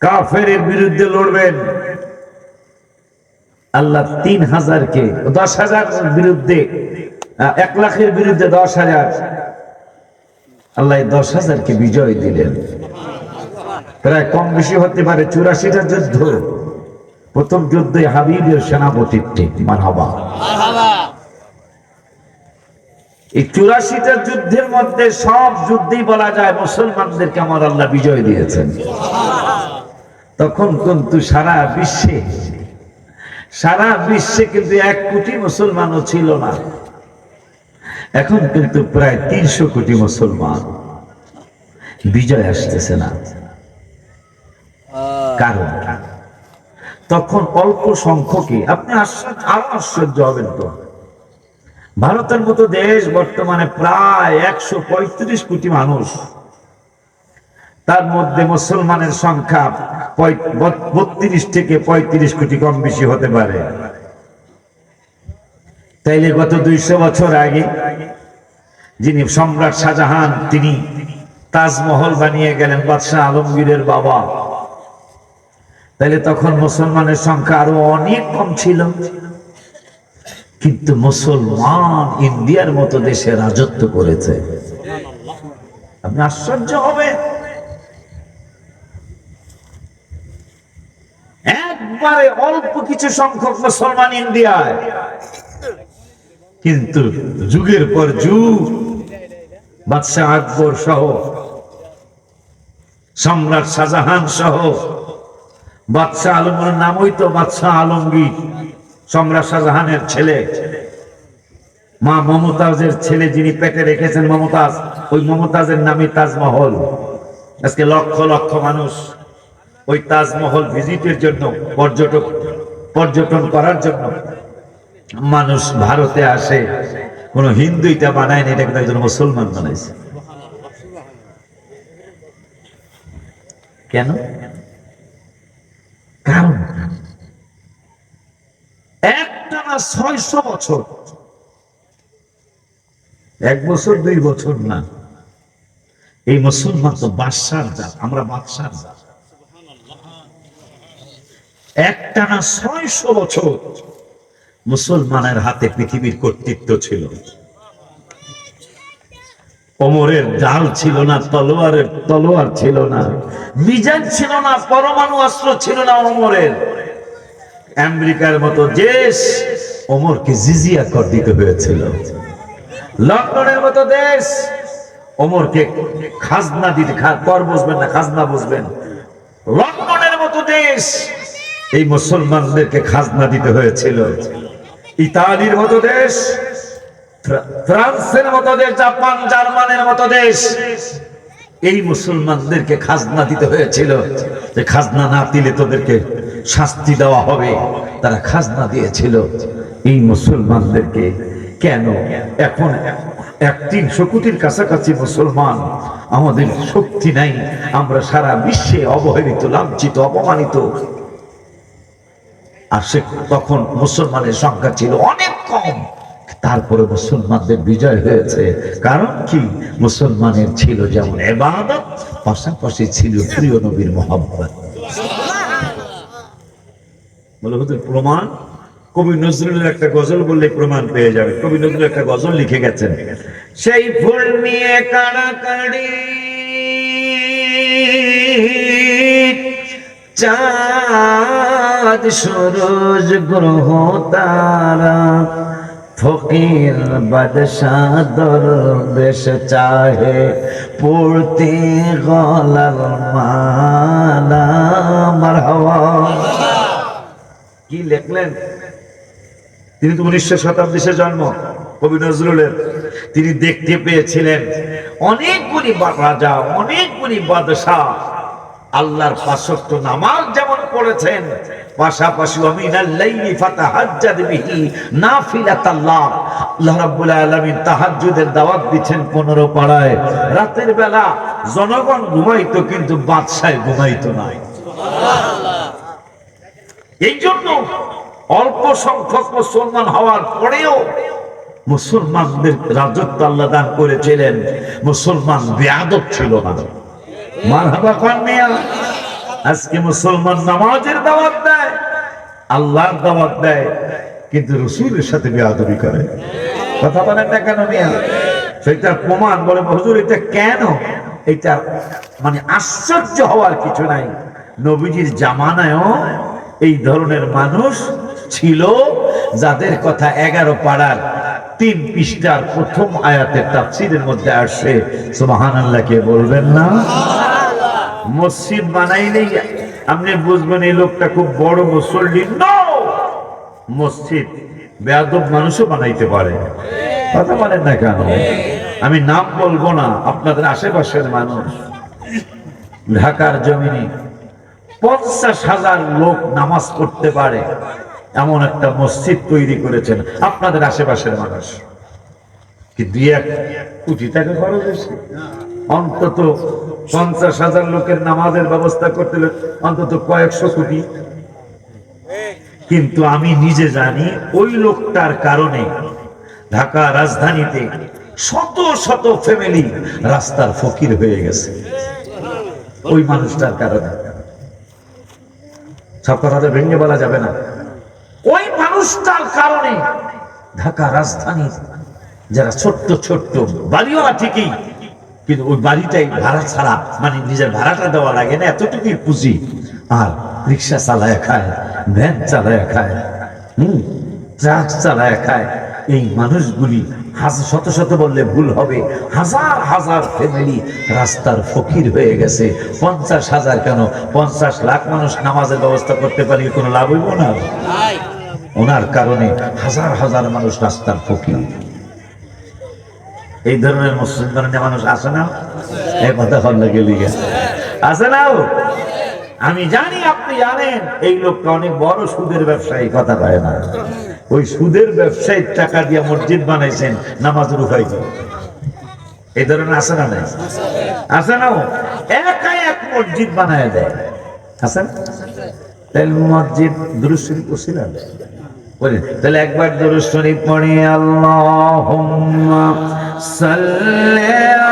কাফের বিরুদ্ধে লড়বেন। আল্লাহ তিন হাজারকে দশ হাজার বিরুদ্ধে এক লাখের বিরুদ্ধে দশ হাজার। আল্লাহ দশ হাজারকে বিজয় দিলেন। প্রায় কম বেশি হতে পারে চুরাশিটা যুদ্ধ। প্রথম যুদ্ধে হাবিবের সেনাপতিত্বে মানহাবা এই চুরাশিটা যুদ্ধের মধ্যে সব যুদ্ধেই বলা যায় মুসলমানদেরকে আমার আল্লাহ বিজয় দিয়েছেন। তখন কিন্তু সারা বিশ্বে সারা বিশ্বে কিন্তু এক কোটি মুসলমানও ছিল না। এখন কিন্তু প্রায় তিনশো কোটি মুসলমান। বিজয় আসতেছে না। কারণ তখন অল্প সংখ্যকে আপনি আশ্চর্য আরও আশ্চর্য হবেন তো। ভারতের মতো দেশ বর্তমানে প্রায় একশো পঁয়ত্রিশ কোটি মানুষ। তার মধ্যে মুসলমানের সংখ্যা বত্রিশ থেকে পঁয়ত্রিশ কোটি কম বেশি হতে পারে। তাইলে গত দুইশো বছর আগে যিনি সম্রাট শাহজাহান, তিনি তাজমহল বানিয়ে গেলেন বাদশাহ আলমগীরের বাবা। তাইলে তখন মুসলমানের সংখ্যা আরও অনেক কম ছিল। কিন্তু মুসলমান ইন্ডিয়ার মতো দেশে রাজত্ব করেছে। আপনি আশ্চর্য হবে একবারে অল্প কিছু সংখ্যক মুসলমান ইন্ডিয়ায়। কিন্তু যুগের পর যুগ, বাদশাহ আকবর সহ, সম্রাট শাহজাহান সহ, বাদশাহ আলমের নামই তো বাদশাহ আলমগীর, সম্রাট শাহজাহানের ছেলে। মা মমতাজের ছেলে যিনি পেটে রেখেছেন মমতাজ, ওই মমতাজের নামে তাজমহল। আজকে লক্ষ লক্ষ মানুষ ওই তাজমহল ভিজিটের জন্য, পর্যটক, পর্যটন করার জন্য মানুষ ভারতে আসে। কোন হিন্দু এটা বানায় এটা কিন্তু একজন মুসলমান বানাইছে। কেন? কারণ একটা না ছয়শো বছর, এক বছর দুই বছর না। এই মুসলমান তো বাদশার জাত, আমরা বাদশার জাত। একটা না ছয়শো বছর মুসলমানের হাতে পৃথিবীর কর্তৃত্ব ছিল। ওমরের জাল ছিল না, তলোয়ারের তলোয়ার ছিল না, মিজান ছিল না, পরমাণু অস্ত্র ছিল না অমরের আমেরিকার মতো দেশ ওমরকে জিজিয়া কর দিতে হয়েছিল। লন্ডনের মতো দেশ ওমরকে খাজনা দিতে কর বসবেন না, খাজনা বসবেন লন্ডনের মতো দেশ এই মুসলমানদেরকে খাজনা দিতে হয়েছিল। ইতালির মতো দেশ ফ্রান্সের মতো দেশ, জাপান, জার্মানের মতো দেশ, এই মুসলমানদেরকে খাজনা দিতে হয়েছিল যে খাজনা না দিলে তোদেরকে শাস্তি দেওয়া হবে। তারা খাজনা দিয়েছিল। এই মুসলমানদেরকে কেন এখন এক তিনশো কোটির কাছাকাছি মুসলমান আমাদের শক্তি নাই, আমরা সারা বিশ্বে অবহেলিত, লাঞ্ছিত, অপমানিত আর সে তখন মুসলমানের সংখ্যা ছিল অনেক কম। তারপরে মুসলমানদের বিজয় হয়েছে। কারণ কি? মুসলমানের ছিল যেমন এবাদত, পাশাপাশি ছিল প্রিয় নবীর মোহাম্মত প্রমাণ? কবি নজরুলের একটা গজল বললে প্রমাণ পেয়ে যাবে। কবি নজরুল একটা গজল লিখে গেছেন। সেই ফুল নিয়ে কাড়াকাড়ি চাঁদ সরোজ গ্রহ তারা। ফকির বাদশাহ দরবেশ চাহে পড়তে গলার মালা, মারহাবা। কি লিখলেন? তিনি তো উনিশশো শতাব্দীতে জন্ম, কবি নজরুলের। তিনি দেখতে পেয়েছিলেন অনেকগুলি রাজা, অনেকগুলি বাদশাহ। আল্লাহর পাশক্ত নামাজ যেমন পড়েছেন পাশাপাশি আল্লাহ রাব্বুল আলামিন তাহাজ্জুদের দাওয়াত দিচ্ছেন 15 পাড়ায়। রাতের বেলা জনগণ ঘুমাইতো কিন্তু বাদশাহ ঘুমাইতো এই জন্য অল্প সংখ্যক মুসলমান হওয়ার পরেও মুসলমানদের রাজত্ব আল্লাহ দান করেছিলেন। মুসলমান বেয়াদব ছিল না। আজকে মুসলমান নামাজের দাওয়াত দেয়, আল্লাহর দাওয়াত দেয়, কিন্তু রসুলের সাথে বেয়াদবি করে। কথা বলেন না কেন মিয়া? সেটা প্রমাণ বলে, হুজুর, এটা কেন? এটা মানে আশ্চর্য হওয়ার কিছু নাই। নবীজির জামানায়ও এই ধরনের মানুষ ছিল যাদের কথা এগারো পাড়ার তিন পৃষ্ঠার প্রথম আয়াতের তাফসিরের মধ্যে আসছে সুবাহান আল্লাহকে বলবেন না? মসজিদ বানাইলেই আপনি বুঝবেন এই লোকটা খুব বড় মুসল্লি। মসজিদ, বেয়াদব মানুষও বানাইতে পারে। কথা বলেন না কেন? আমি নাম বলব না, আপনাদের আশেপাশের মানুষ। ঢাকার জমিনে পঞ্চাশ হাজার লোক নামাজ পড়তে পারে। এমন একটা মসজিদ তৈরি করেছেন আপনাদের আশেপাশের মানুষ। কি দুই এক কোটি টাকা খরচ হয়েছে? অন্তত পঞ্চাশ হাজার লোকের নামাজের ব্যবস্থা করতে অন্তত কয়েকশো কোটি। কিন্তু আমি নিজে জানি ওই লোকটার কারণে ঢাকা রাজধানীতে শত শত ফ্যামিলি রাস্তার ফকির হয়ে গেছে। ওই মানুষটার কারণে। সব কথা তো ভেঙে বলা যাবে না। ওই মানুষটার কারণে ঢাকা রাজধানীর যারা ছোট্ট ছোট্ট বাড়িওয়ালা ঠিকই কিন্তু ওই বাড়িটাই ভাড়া ছাড়া মানে নিজের ভাড়াটা দেওয়া লাগে না এতটুকুই পুঁজি। আর রিক্সা চালায় খায় ভ্যান চালায় খায় হম ট্রাক চালায় খায়। এই মানুষগুলি হাজার শত শত বললে ভুল হবে। হাজার হাজার ফ্যামিলি রাস্তার ফকির হয়ে গেছে। পঞ্চাশ হাজার কেন? পঞ্চাশ লাখ মানুষ নামাজের ব্যবস্থা করতে পারি কোনো লাভ হইব না? ওনার কারণে হাজার হাজার মানুষ রাস্তার ফকির। এই ধরনের মুসলিম ধরনের মানুষ আছে না? এই কথা লাগে লিগে আছে না আমি জানি আপনি জানেন, এই লোকটা অনেক বড় সুদের ব্যবসায়ী, কথা কয় না। ওই সুদের ব্যবসায়ীর টাকা দিয়ে মসজিদ বানাইছেন নামাজ রুফাই এই ধরনের আছে না নাই? আছে না? একাই এক মসজিদ বানায় দেয়। আছে না? তাহলে মসজিদ দুরুশ্বরী করছিলেন বলেন, তাহলে একবার দুরুশ্বরী পড়ি আল্লাহ সাল্লি